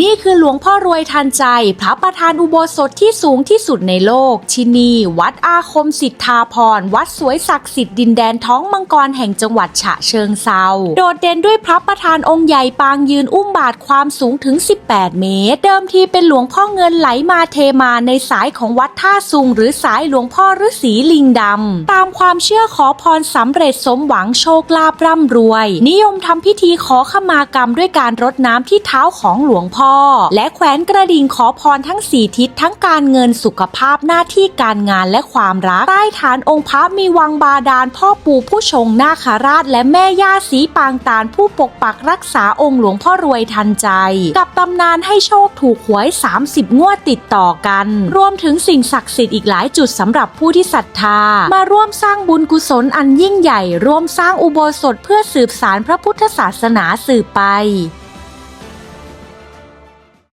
นี่คือหลวงพ่อรวยทันใจ พระประธานอุโบสถที่สูงที่สุดในโลก ที่นี่วัดอาคมสิทธาพร วัดสวยศักดิ์สิทธิ์ดินแดนท้องมังกรแห่งจังหวัดฉะเชิงเซาโดดเด่นด้วยพระประธานองค์ใหญ่ปางยืนอุ้มบาทความสูงถึง 18 เมตร เดิมทีเป็นหลวงพ่อเงินไหลมาเทมาในสายของวัดท่าซุง หรือสายหลวงพ่อฤาษีลิงดำตามความเชื่อขอพรสำเร็จสมหวังโชคลาภร่ำรวย นิยมทำพิธีขอขมากรรมด้วยการรดน้ำที่เท้าของหลวงพ่อและแขวนกระดิ่งขอพรทั้งสี่ทิศทั้งการเงินสุขภาพหน้าที่การงานและความรักใต้ฐานองค์พระมีวังบาดาลพ่อปู่ผู้ชงนาคราช และแม่ย่าสีปางตาลผู้ปกปักรักษาองค์หลวงพ่อรวยทันใจ กับตำนานให้โชคถูกหวย 30 งวดติดต่อกัน รวมถึงสิ่งศักดิ์สิทธิ์อีกหลายจุดสำหรับผู้ที่ศรัทธา มาร่วมสร้างบุญกุศลอันยิ่งใหญ่ ร่วมสร้างอุโบสถเพื่อสืบสารพระพุทธศาสนาสืบไป